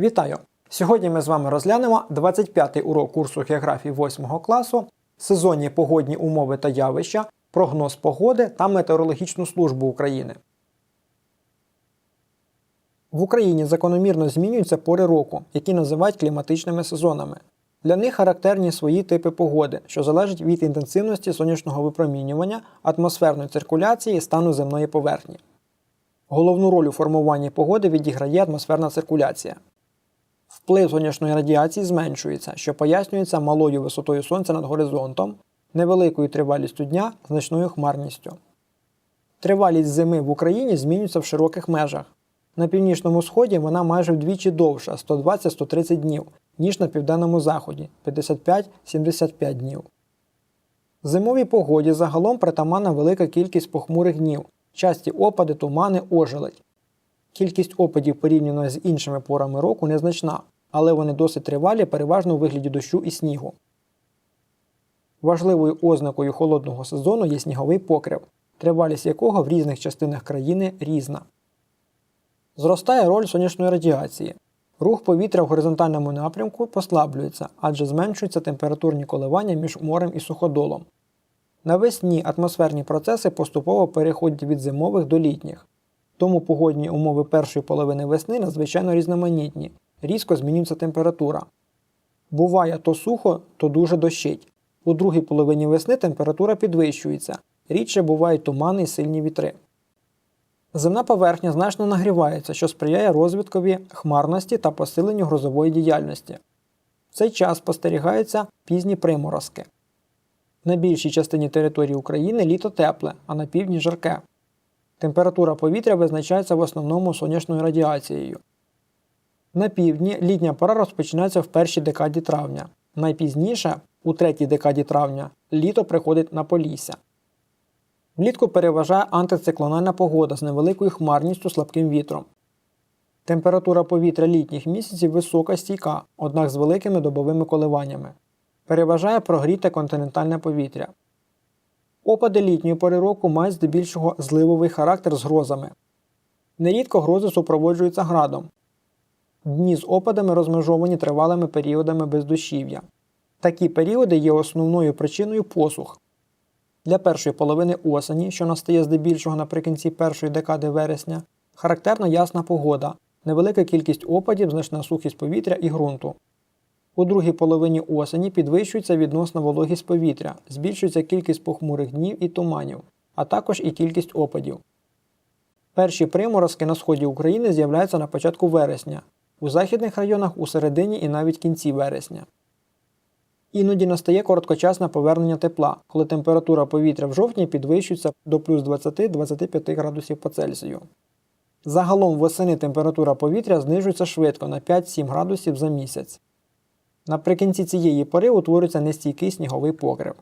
Вітаю! Сьогодні ми з вами розглянемо 25-й урок курсу географії 8 класу, сезонні погодні умови та явища, прогноз погоди та метеорологічну службу України. В Україні закономірно змінюються пори року, які називають кліматичними сезонами. Для них характерні свої типи погоди, що залежать від інтенсивності сонячного випромінювання, атмосферної циркуляції і стану земної поверхні. Головну роль у формуванні погоди відіграє атмосферна циркуляція. Вплив сонячної радіації зменшується, що пояснюється малою висотою сонця над горизонтом, невеликою тривалістю дня, значною хмарністю. Тривалість зими в Україні змінюється в широких межах. На північному сході вона майже вдвічі довша 120-130 днів, ніж на південному заході 55-75 днів. Зимовій погоді загалом притаманна велика кількість похмурих днів, часті опади, тумани, ожеледь. Кількість опадів порівняно з іншими порами року незначна, але вони досить тривалі, переважно у вигляді дощу і снігу. Важливою ознакою холодного сезону є сніговий покрив, тривалість якого в різних частинах країни різна. Зростає роль сонячної радіації. Рух повітря в горизонтальному напрямку послаблюється, адже зменшуються температурні коливання між морем і суходолом. Навесні атмосферні процеси поступово переходять від зимових до літніх. Тому погодні умови першої половини весни надзвичайно різноманітні, різко змінюється температура. Буває то сухо, то дуже дощить. У другій половині весни температура підвищується, рідше бувають тумани і сильні вітри. Земна поверхня значно нагрівається, що сприяє розвиткові хмарності та посиленню грозової діяльності. В цей час спостерігаються пізні приморозки. На більшій частині території України літо тепле, а на півдні жарке. Температура повітря визначається в основному сонячною радіацією. На півдні літня пора розпочинається в першій декаді травня. Найпізніше, у третій декаді травня, літо приходить на Полісся. Влітку переважає антициклональна погода з невеликою хмарністю слабким вітром. Температура повітря літніх місяців висока стійка, однак з великими добовими коливаннями. Переважає прогріте континентальне повітря. Опади літньої пори року мають здебільшого зливовий характер з грозами. Нерідко грози супроводжуються градом. Дні з опадами розмежовані тривалими періодами бездощів'я. Такі періоди є основною причиною посух. Для першої половини осені, що настає здебільшого наприкінці першої декади вересня, характерна ясна погода, невелика кількість опадів, значна сухість повітря і ґрунту. У другій половині осені підвищується відносна вологість повітря, збільшується кількість похмурих днів і туманів, а також і кількість опадів. Перші приморозки на сході України з'являються на початку вересня, у західних районах у середині і навіть кінці вересня. Іноді настає короткочасне повернення тепла, коли температура повітря в жовтні підвищується до плюс 20-25 градусів по Цельсію. Загалом восени температура повітря знижується швидко на 5-7 градусів за місяць. Наприкінці цієї пори утворюється нестійкий сніговий покрив.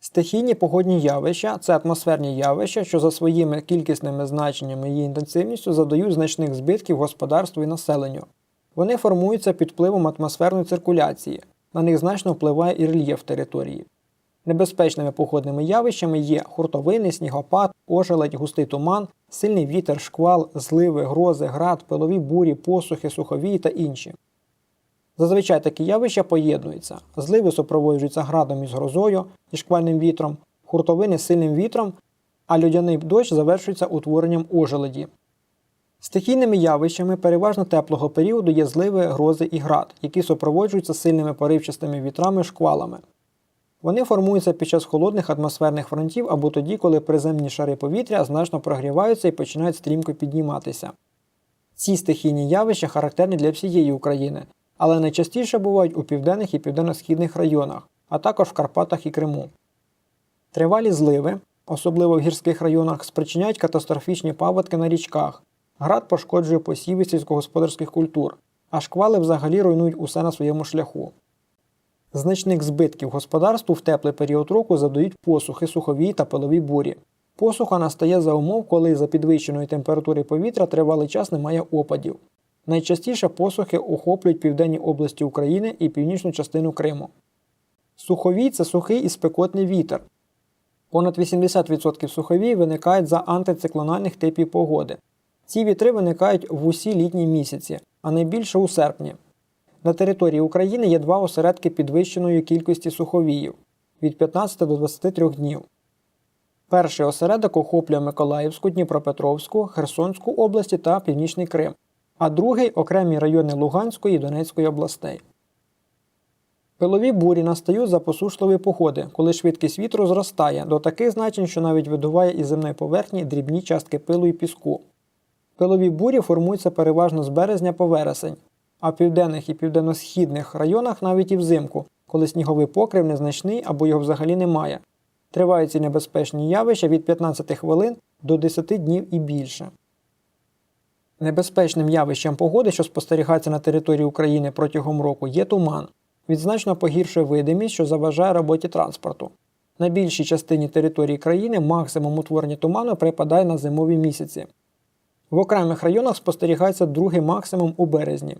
Стихійні погодні явища це атмосферні явища, що за своїми кількісними значеннями і інтенсивністю завдають значних збитків господарству і населенню. Вони формуються під впливом атмосферної циркуляції, на них значно впливає і рельєф території. Небезпечними погодними явищами є хуртовини, снігопад, ожеледь, густий туман, сильний вітер, шквал, зливи, грози, град, пилові бурі, посухи, суховії та інші. Зазвичай такі явища поєднуються. Зливи супроводжуються градом із грозою і шквальним вітром, хуртовини сильним вітром, а людяний дощ завершується утворенням ожеледі. Стихійними явищами переважно теплого періоду є зливи, грози і град, які супроводжуються сильними поривчастими вітрами шквалами. Вони формуються під час холодних атмосферних фронтів або тоді, коли приземні шари повітря значно прогріваються і починають стрімко підніматися. Ці стихійні явища характерні для всієї України, але найчастіше бувають у південних і південно-східних районах, а також в Карпатах і Криму. Тривалі зливи, особливо в гірських районах, спричиняють катастрофічні паводки на річках. Град пошкоджує посіви сільськогосподарських культур, а шквали взагалі руйнують усе на своєму шляху. Значних збитків господарству в теплий період року завдають посухи, сухові та пилові бурі. Посуха настає за умов, коли за підвищеної температури повітря тривалий час немає опадів. Найчастіше посухи охоплюють південні області України і північну частину Криму. Суховій це сухий і спекотний вітер. Понад 80% суховій виникають за антициклональних типів погоди. Ці вітри виникають в усі літні місяці, а найбільше у серпні. На території України є два осередки підвищеної кількості суховіїв від 15 до 23 днів. Перший осередок охоплює Миколаївську, Дніпропетровську, Херсонську області та Північний Крим, а другий окремі райони Луганської і Донецької областей. Пилові бурі настають за посушливої погоди, коли швидкість вітру зростає до таких значень, що навіть видуває із земної поверхні дрібні частки пилу і піску. Пилові бурі формуються переважно з березня по вересень, а в південних і південно-східних районах навіть і взимку, коли сніговий покрив незначний або його взагалі немає. Тривають ці небезпечні явища від 15 хвилин до 10 днів і більше. Небезпечним явищем погоди, що спостерігається на території України протягом року, є туман. Він значно погіршує видимість, що заважає роботі транспорту. На більшій частині території країни максимум утворення туману припадає на зимові місяці. В окремих районах спостерігається другий максимум у березні.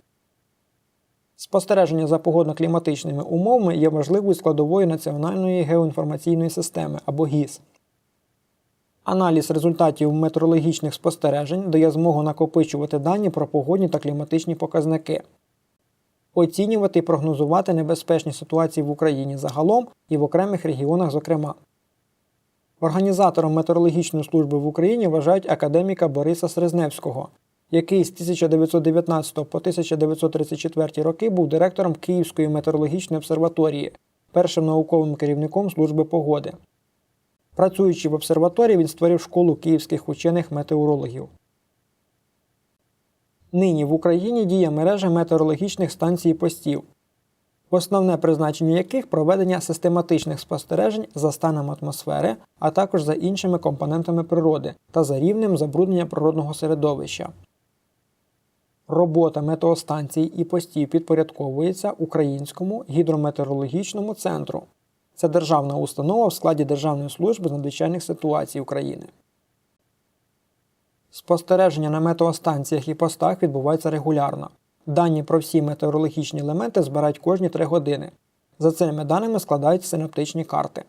Спостереження за погодно-кліматичними умовами є важливою складовою Національної геоінформаційної системи або ГІС. Аналіз результатів метеорологічних спостережень дає змогу накопичувати дані про погодні та кліматичні показники, оцінювати і прогнозувати небезпечні ситуації в Україні загалом і в окремих регіонах, зокрема. Організатором метеорологічної служби в Україні вважають академіка Бориса Срезневського, який з 1919 по 1934 роки був директором Київської метеорологічної обсерваторії, першим науковим керівником служби погоди. Працюючи в обсерваторії, він створив школу київських учених метеорологів. Нині в Україні діє мережа метеорологічних станцій постів, основне призначення яких проведення систематичних спостережень за станом атмосфери, а також за іншими компонентами природи та за рівнем забруднення природного середовища. Робота метеостанцій і постів підпорядковується Українському гідрометеорологічному центру. Це державна установа в складі Державної служби з надзвичайних ситуацій України. Спостереження на метеостанціях і постах відбувається регулярно. Дані про всі метеорологічні елементи збирають кожні 3 години. За цими даними складають синоптичні карти.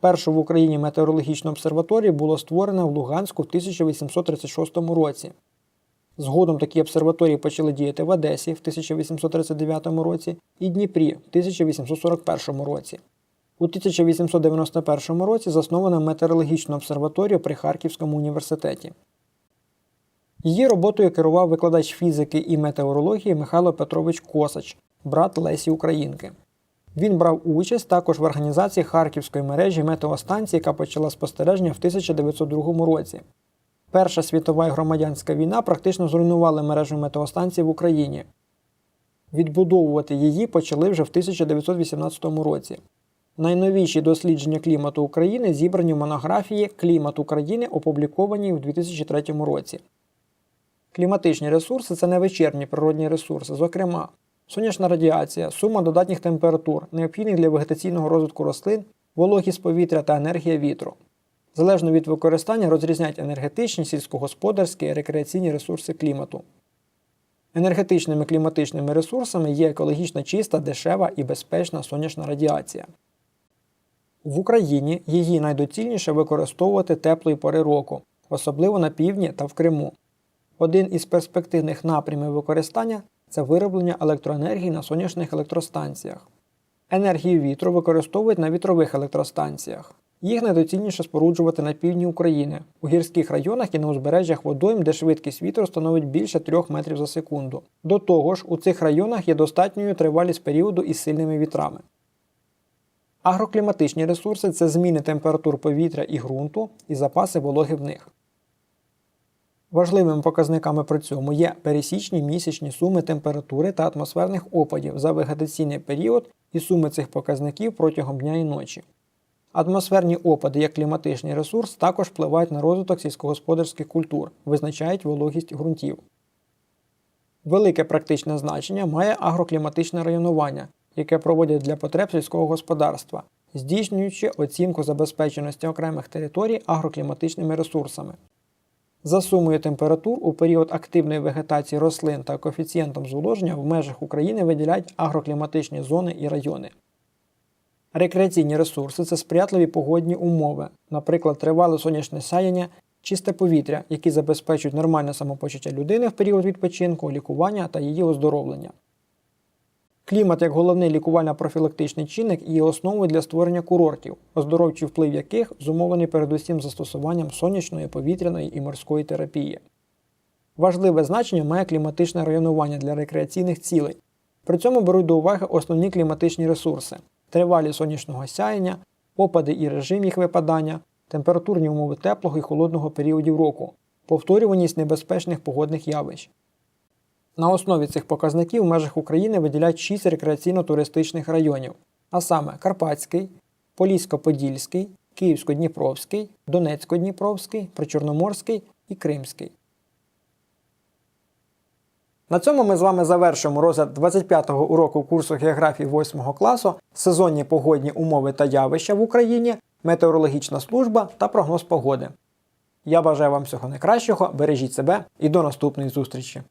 Першу в Україні метеорологічну обсерваторію було створено в Луганську в 1836 році. Згодом такі обсерваторії почали діяти в Одесі в 1839 році і Дніпрі в 1841 році. У 1891 році засновано метеорологічну обсерваторію при Харківському університеті. Її роботою керував викладач фізики і метеорології Михайло Петрович Косач, брат Лесі Українки. Він брав участь також в організації Харківської мережі метеостанцій, яка почала спостереження в 1902 році. Перша світова і громадянська війна практично зруйнувала мережу метеостанцій в Україні. Відбудовувати її почали вже в 1918 році. Найновіші дослідження клімату України зібрані в монографії Клімат України, опублікованій у 2003 році. Кліматичні ресурси це не вечірні природні ресурси, зокрема, сонячна радіація, сума додатніх температур, необхідних для вегетаційного розвитку рослин, вологість повітря та енергія вітру. Залежно від використання розрізняють енергетичні, сільськогосподарські рекреаційні ресурси клімату. Енергетичними кліматичними ресурсами є екологічно чиста, дешева і безпечна сонячна радіація. В Україні її найдоцільніше використовувати теплої пори року, особливо на півдні та в Криму. Один із перспективних напрямів використання це вироблення електроенергії на сонячних електростанціях. Енергію вітру використовують на вітрових електростанціях. Їх найдоцільніше споруджувати на півдні України, у гірських районах і на узбережжях водойм, де швидкість вітру становить більше 3 метрів за секунду. До того ж, у цих районах є достатньою тривалість періоду із сильними вітрами. Агрокліматичні ресурси це зміни температур повітря і ґрунту і запаси вологи в них. Важливими показниками при цьому є пересічні місячні суми температури та атмосферних опадів за вегетаційний період і суми цих показників протягом дня і ночі. Атмосферні опади як кліматичний ресурс також впливають на розвиток сільськогосподарських культур, визначають вологість ґрунтів. Велике практичне значення має агрокліматичне районування, яке проводять для потреб сільського господарства, здійснюючи оцінку забезпеченості окремих територій агрокліматичними ресурсами. За сумою температур у період активної вегетації рослин та коефіцієнтом зволоження в межах України виділяють агрокліматичні зони і райони. Рекреаційні ресурси це сприятливі погодні умови, наприклад, тривале сонячне сяяння, чисте повітря, які забезпечують нормальне самопочуття людини в період відпочинку, лікування та її оздоровлення. Клімат як головний лікувально-профілактичний чинник є основою для створення курортів, оздоровчий вплив яких зумовлений передусім застосуванням сонячної, повітряної і морської терапії. Важливе значення має кліматичне районування для рекреаційних цілей. При цьому беруть до уваги основні кліматичні ресурси: тривалі сонячного сяєння, опади і режим їх випадання, температурні умови теплого і холодного періодів року, повторюваність небезпечних погодних явищ. На основі цих показників в межах України виділяють 6 рекреаційно-туристичних районів, а саме Карпатський, Полісько-Подільський, Київсько-Дніпровський, Донецько-Дніпровський, Причорноморський і Кримський. На цьому ми з вами завершуємо розгляд 25-го уроку курсу географії 8 класу, сезонні погодні умови та явища в Україні, метеорологічна служба та прогноз погоди. Я бажаю вам всього найкращого, бережіть себе і до наступної зустрічі!